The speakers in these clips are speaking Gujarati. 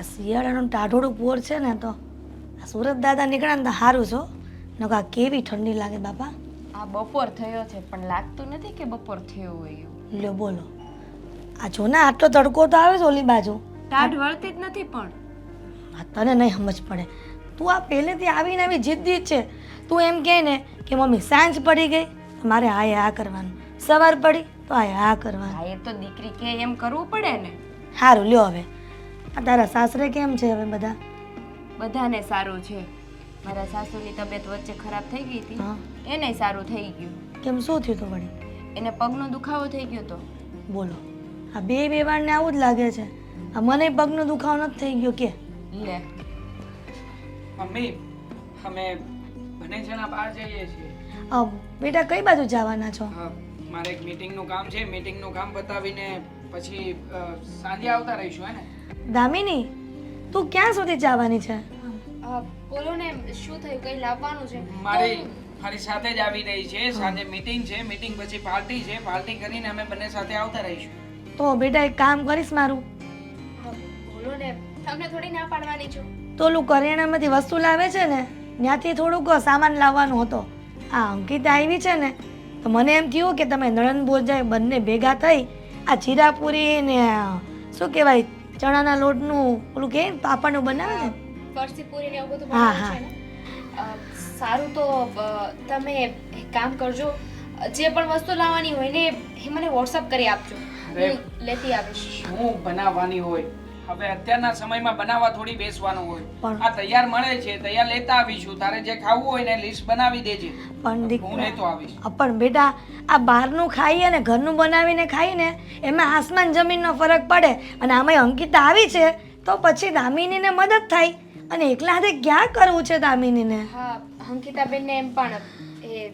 આ શિયાળાનું ટાઢોળું પોર છે ને તો આ સુરત દાદા નીકળ્યા ને તો સારું છો. નકા કેવી ઠંડી લાગે બાપા? આ બપોર થયો છે પણ લાગતું નથી કે બપોર થયો હોય એવું. લ્યો બોલો. આ જો ને આટલો તડકો તો આવે છે ઓલી બાજુ. ટાઢ વળતી જ નથી પણ. આ તને નહીં સમજ પડે. તું આ પહેલેથી આવીને આવી જિદ્દી છે. તું એમ કહે ને કે મમ્મી સાંજ પડી ગઈ મારે આ આ કરવાનું. સવાર પડી તો આ આ કરવાનું. હા એ તો દીકરી કે એમ કરવું પડે ને. સારું લ્યો હવે. આ તારા સાસરે કેમ છે હવે બધા? બધાને સારું છે. મારા સાસુની તબિયત વચ્ચે ખરાબ થઈ ગઈ હતી. હા. એને સારું થઈ ગયું. કેમ શું થયું તો વળી? એને પગનો દુખાવો થઈ ગયો તો. બોલો. આ બે બેવાણને આવું જ લાગે છે. આ મને પગનો દુખાવો નથી થઈ ગયો કે. લે. મમ્મી અમે બંને જણા બહાર જઈએ છીએ. અ, બેટા કઈ બાજુ જવાના છો? અ, મારે એક મીટિંગનું કામ છે. મીટિંગનું કામ પતાવીને પછી અ, સાંજે આવતા રહીશું હે ને? દામિની તું ક્યાં સુધી જવાની છે? બોલો ને શું થયું? કઈ લાવવાનું છે? મારી મારી સાથે જ આવી રહી છે સાંજે મીટિંગ છે મીટિંગ પછી પાર્ટી છે પાર્ટી કરીને અમે બંને સાથે આવતા રહીશું. તો બેટા એક કામ કરીશ મારું. બોલો ને તમને થોડી ના પાડવાની છું. તો ઓલું કરિયાણામાંથી વસ્તુ લાવે છે ને ત્યાંથી થોડુંક સામાન લાવવાનો હતો. આ અંકિતા આવી છે ને તો મને એમ થયું કે તમે નણંદ બોજાય બંને ભેગા થઈ આ જીરાપુરી ને શું કહેવાય ચણાના લોટનું ઓલું કે પાપડનું બનાવે છે? ફરસી પૂરી ને એવું બધું બનાવે છે ને. સારું તો તમે કામ કરજો. જે પણ વસ્તુ લાવવાની હોય ને એ મને વોટ્સઅપ કરી આપજો. હું લેતી આવીશ. શું બનાવવાની હોય? હવે અત્યારના સમયમાં બનાવવા થોડી બેસવાનું હોય. આ તૈયાર મળે છે તૈયાર લેતા આવીશું. તારે જે ખાવું હોય ને લિસ્ટ બનાવી દેજે. પણ હું લેતો આવીશ. પણ બેટા આ બહારનું ખાઈએ અને ઘરનું બનાવીને ખાઈને એમાં આસમાન જમીનનો ફરક પડે અને આમાંય અંકિતા આવી છે તો પછી દામિનીને મદદ થાય. અને એકલા હાથે ક્યાં કરવું છે દામિનીને? હા અંકિતાબેનને એમ પણ એ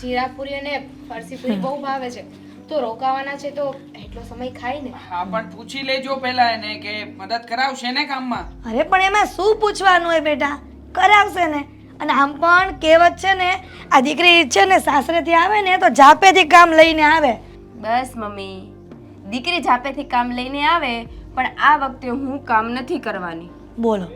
જીરાપુરી અને ફરસીપુરી બહુ ભાવે છે. તો રોકાવાના છે તો એટલો સમય ખાય ને. હા પણ પૂછી લેજો પહેલા એને કે મદદ કરાવશે ને કામમાં? અરે પણ એમાં શું પૂછવાનું હોય બેટા? કરાવશે ને. અને આમ પણ કહેવત છે ને આ દીકરી છે ને સાસરેથી આવે ને તો જાપેથી કામ લઈને આવે. બસ મમ્મી. દીકરી જાપેથી કામ લઈને આવે પણ આ વખતે હું કામ નથી કરવાની. બોલો.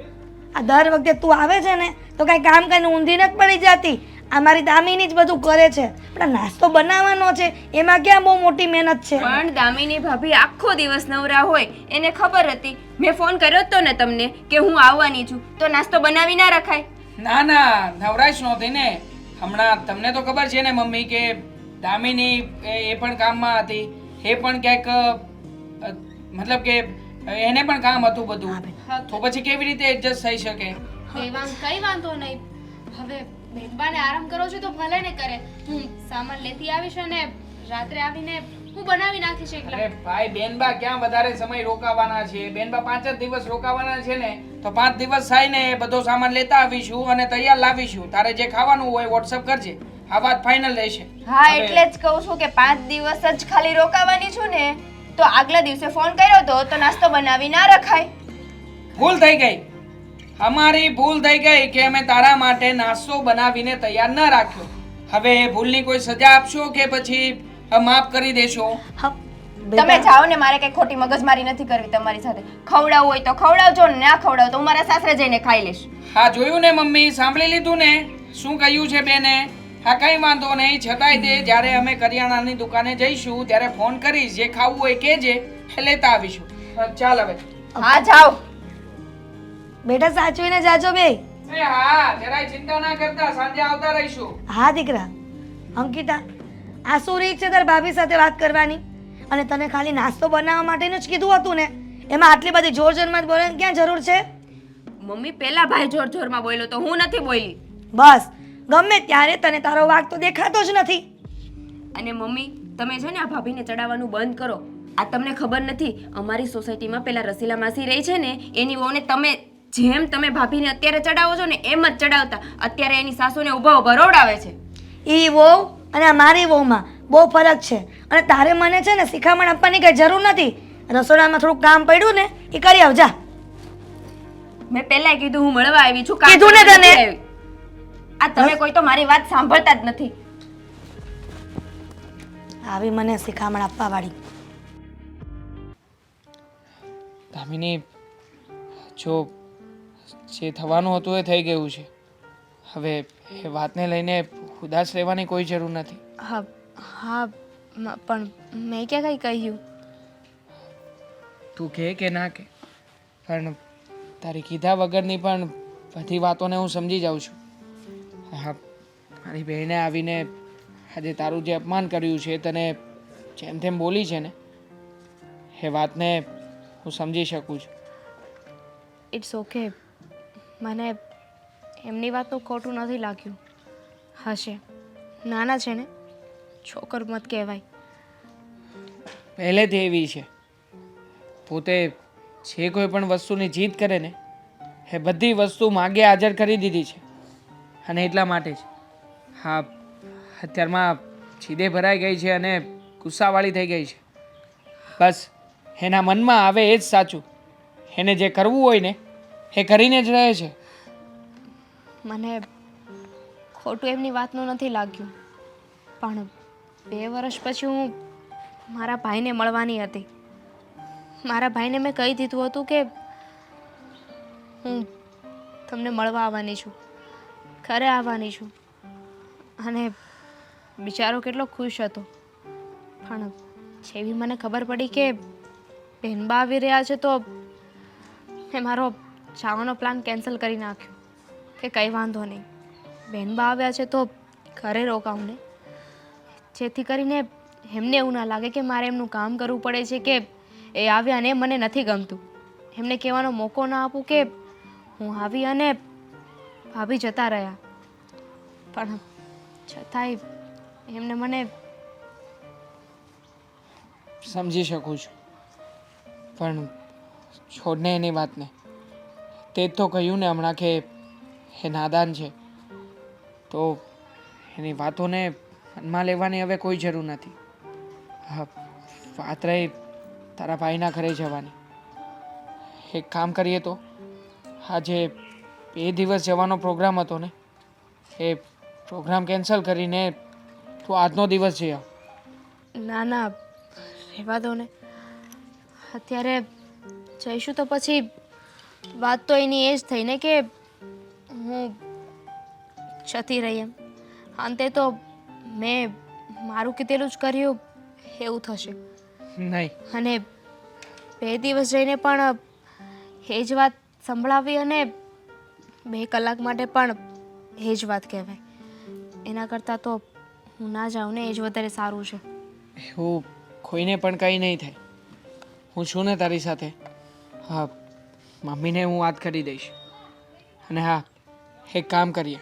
આ દર વખતે તું આવે છે ને તો કાંઈ કામ કરીને ઊંધી નથી પડી જતી? આ મારી દામિની જ બધું કરે છે. પણ નાસ્તો બનાવવાનો છે એમાં ક્યાં બહુ મોટી મહેનત છે? પણ દામિની ભાભી આખો દિવસ નવરા હોય એને ખબર હતી. મેં ફોન કર્યો જ તો ને તમને કે હું આવવાની છું. તો નાસ્તો બનાવી ના રખાય? ના ના નવરાશ નહોતી ને. હમણાં તમને તો ખબર છે ને મમ્મી કે દામિની એ એ પણ કામમાં હતી. એ પણ ક્યાંક મતલબ કે એને પણ કામ હતું બધું. તો પછી કેવી રીતે એડજસ્ટ થઈ શકે? કઈ વાંધો નહીં. હવે બેનબાને આરામ કરો છો તો ભલે ને કરે. હું સામાન લેતી આવીશ અને રાત્રે આવીને હું બનાવી નાખીશ એકલા. અરે ભાઈ બેનબા ક્યાં વધારે સમય રોકાવાના છે? બેનબા પાંચ જ દિવસ રોકાવાના છે ને તો પાંચ દિવસ થાય ને એ બધો સામાન લેતા આવીશું અને તૈયાર લાવીશું. તારે જે ખાવાનું હોય વોટ્સઅપ કરજે. આ વાત ફાઇનલ રહેશે. હા એટલે જ કહું છું કે પાંચ દિવસ જ ખાલી રોકાવાની છું ને તો આગલા દિવસે ફોન કર્યો તો તો નાસ્તો બનાવી ના રખાય. ભૂલ થઈ ગઈ. અમારી ભૂલ થઈ ગઈ કે અમે તારા માટે નાસ્તો બનાવીને તૈયાર ન રાખ્યો. હવે એ ભૂલની કોઈ સજા આપશો કે પછી માફ કરી દેશો? તમે જાઓ ને મારે કઈ ખોટી મગજમારી નથી કરવી તમારી સાથે. ખવડાવવું હોય તો ખવડાવજો ને ના ખવડાવ તો હું મારા સાસરે જઈને ખાઈ લઈશ. હા જોયું ને મમ્મી સાંભળી લીધું ને? શું કહ્યું છે બેને? હા કઈ વાંધો નહીં. છતાંય તે જ્યારે અમે કરિયાણાની દુકાને જઈશું ત્યારે ફોન કરીશ. જે ખાવું હોય કેજે લેતા આવીશું. ચાલ હવે. હા જાઓ. બેટા સાચવીને જાજો બે. એ હા જરાય ચિંતા ના કરતા સાંજે આવતા રહીશું. હા દીકરા. અંકિતા આ શું રીત છે તાર ભાભી સાથે વાત કરવાની? અને તને ખાલી નાસ્તો બનાવવા માટેનું જ કીધું હતું ને? એમાં આટલી બધી જોર જોરમાં બોલે ક્યાં જરૂર છે? મમ્મી પેલા ભાઈ જોર જોરમાં બોલ્યો તો હું નથી બોલી. બસ. ગમે ત્યારે તને તારો વાગ તો દેખાતો જ નથી. અને મમ્મી તમે છે ને આ ભાભીને ચડાવવાનું બંધ કરો. આ તમને ખબર નથી અમારી સોસાયટીમાં પેલા રસીલા માસી રહી છે ને એની વહુને તમે જેમ તમે ભાભીને અત્યારે ચડાવો છો ને એમ જ ચડાવતા અત્યારે એની સાસુને ઊભા ઊભા રોવડાવે છે. ઈ વહુ અને આ મારી વહુમાં બહુ ફરક છે. અને તારે મને છે ને શિખામણ આપવાની કઈ જરૂર નથી. રસોડામાં થોડુંક કામ પડ્યું ને એ કરી આવજા મેં પહેલા કીધું હું મળવા આવી છું કીધું ને તને? આ તમે કોઈ તો મારી વાત સાંભળતા જ નથી. આવી મને શિખામણ આપવા વાળી દામિની જો જે થવાનું હતું એ થઈ ગયું છે. હવે એ વાતને લઈને ઉદાસ રહેવાની કોઈ જરૂર નથી. હા હા મ- પણ મેં ક્યાં કંઈ કહ્યું? તું કહે કે ના કે પણ તારી કીધા વગરની પણ બધી વાતોને હું સમજી જાઉં છું. હા મારી બહેને આવીને આજે તારું જે અપમાન કર્યું છે તને જેમ તેમ બોલી છે ને એ વાતને હું સમજી શકું છું. ઇટ્સ ઓકે મને એમની વાતનું ખોટું નથી લાગ્યું. હશે. નાના છે ને, છોકર મત કહેવાય. પહેલેથી એવી છે. પોતે જે કોઈ પણ વસ્તુની જીત કરે ને, એ બધી વસ્તુ માગે હાજર કરી દીધી છે. અને એટલા માટે જ. હા, અત્યારમાં છીદે ભરાઈ ગઈ છે અને ગુસ્સાવાળી થઈ ગઈ છે. બસ, એના મનમાં આવે એ જ સાચું. એને જે કરવું હોય ને એ કરીને જ રહે છે? મને ખોટું એમની વાતનું નથી લાગ્યું. પણ બે વર્ષ પછી હું મારા ભાઈને મળવાની હતી. મારા ભાઈને મેં કહી દીધું હતું કે હું તમને મળવા આવવાની છું, ઘરે આવવાની છું. અને બિચારો કેટલો ખુશ હતો. પણ જેવી મને ખબર પડી કે બહેનબા આવી રહ્યા છે તો મેં મારો જવાનો પ્લાન કેન્સલ કરી નાખ્યો. કે કંઈ વાંધો નહીં. બહેનબા આવ્યા છે તો ઘરે રોકાવું ને જેથી કરીને એમને એવું ના લાગે કે મારે એમનું કામ કરવું પડે છે કે એ આવ્યા અને મને નથી ગમતું. એમને કહેવાનો મોકો ના આપું કે હું આવી અને ભાભી જતા રહ્યા. પણ છતાંય એમને મને સમજી શકું છું. પણ છોડને એની વાતને. તે જ તો કહ્યું ને હમણાં કે એ નાદાન છે. તો એની વાતોને મનમાં લેવાની હવે કોઈ જરૂર નથી. હા, વાત રહી તારા ભાઈના ઘરે જવાની. એક કામ કરીએ તો, આજે બે દિવસ જવાનો પ્રોગ્રામ હતો ને, એ પ્રોગ્રામ કેન્સલ કરીને તું આજનો દિવસ જઈ આવ. ના ના, રહેવા દો ને. અત્યારે જઈશું તો પછી વાત તો એની એ જ થઈ ને કે હું જતી રહી એમ. અંતે તો મેં મારું કીધેલું જ કર્યું એવું થશે. નહીં. અને બે દિવસ જઈને પણ એ જ વાત સંભળાવી અને બે કલાક માટે પણ એ જ વાત કહેવાય. એના કરતાં તો હું ના જાઉં ને એ જ વધારે સારું છે. એવું કોઈને પણ કંઈ નહીં થાય. હું છું ને તારી સાથે. હા. મમ્મીને હું વાત કરી દઈશ. અને હા એક કામ કરીએ.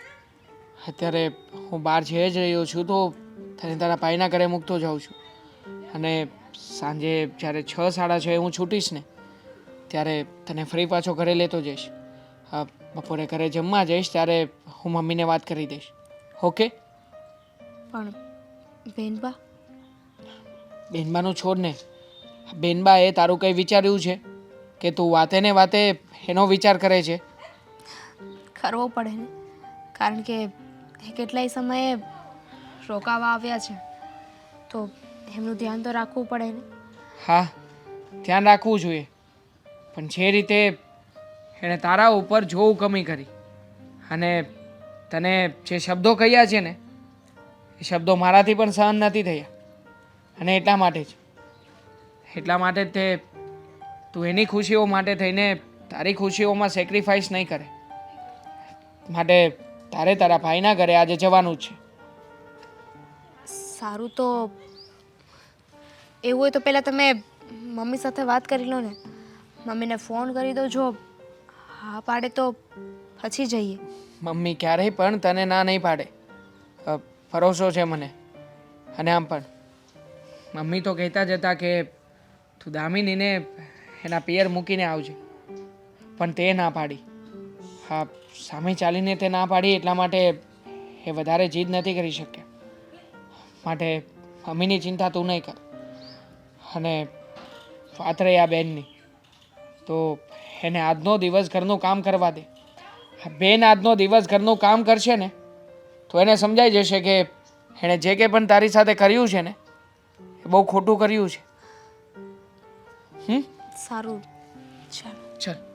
અત્યારે હું બહાર જઈ જ રહ્યો છું તો તને તારા ભાઈના ઘરે મૂકતો જાઉં છું. અને સાંજે જ્યારે છ સાડા છ હું છૂટીશ ને ત્યારે તને ફરી પાછો ઘરે લેતો જઈશ. હા બપોરે ઘરે જમવા જઈશ ત્યારે હું મમ્મીને વાત કરી દઈશ. ઓકે? પણ બેનબા? બેનબાનું છોડ ને. બેનબાએ તારું કંઈ વિચાર્યું છે? કે તું વાતે ને વાતે એનો વિચાર કરે છે? કરવો પડે ને. કારણ કે એ કેટલાય સમયે રોકાવા આવ્યા છે. તો એમનું ધ્યાન તો રાખવું પડે ને. હા ધ્યાન રાખવું જોઈએ. પણ જે રીતે એણે તારા ઉપર જોવું કમી કરી અને તને જે શબ્દો કહ્યા છે ને એ શબ્દો મારાથી પણ સહન નથી થયા. અને એટલા માટે જ. એટલા માટે જ તે તું એની ખુશીઓ માટે થઈને તારી ખુશીઓમાં સેક્રિફાઈસ નહીં કરે. માટે તારે તારા ભાઈના ઘરે આજે જવાનું છે. સારું તો એવું હોય તો પહેલાં તમે મમ્મી સાથે વાત કરી લો ને. મમ્મીને ફોન કરી દો જો હા પાડે તો પછી જઈએ. મમ્મી ક્યારેય પણ તને ના નહીં પાડે. ભરોસો છે મને. અને આમ પણ. મમ્મી તો કહેતા જ હતા કે તું દામિનીને એના પિયર મૂકીને આવજે. પણ તે ના પાડી. હા, સામે ચાલીને તે ના પાડી એટલા માટે એ વધારે જીદ નથી કરી શક્યા. માટે મમ્મીની ચિંતા તું નહીં કર. અને વાત રહી આ બેનની. તો એને આજનો દિવસ ઘરનું કામ કરવા દે. બેન આજનો દિવસ ઘરનું કામ કરશે ને, તો એને સમજાઈ જશે કે એણે જે કંઈ પણ તારી સાથે કર્યું છે ને, એ બહુ ખોટું કર્યું છે. હમ? સારું. ચાલો. ચાલ.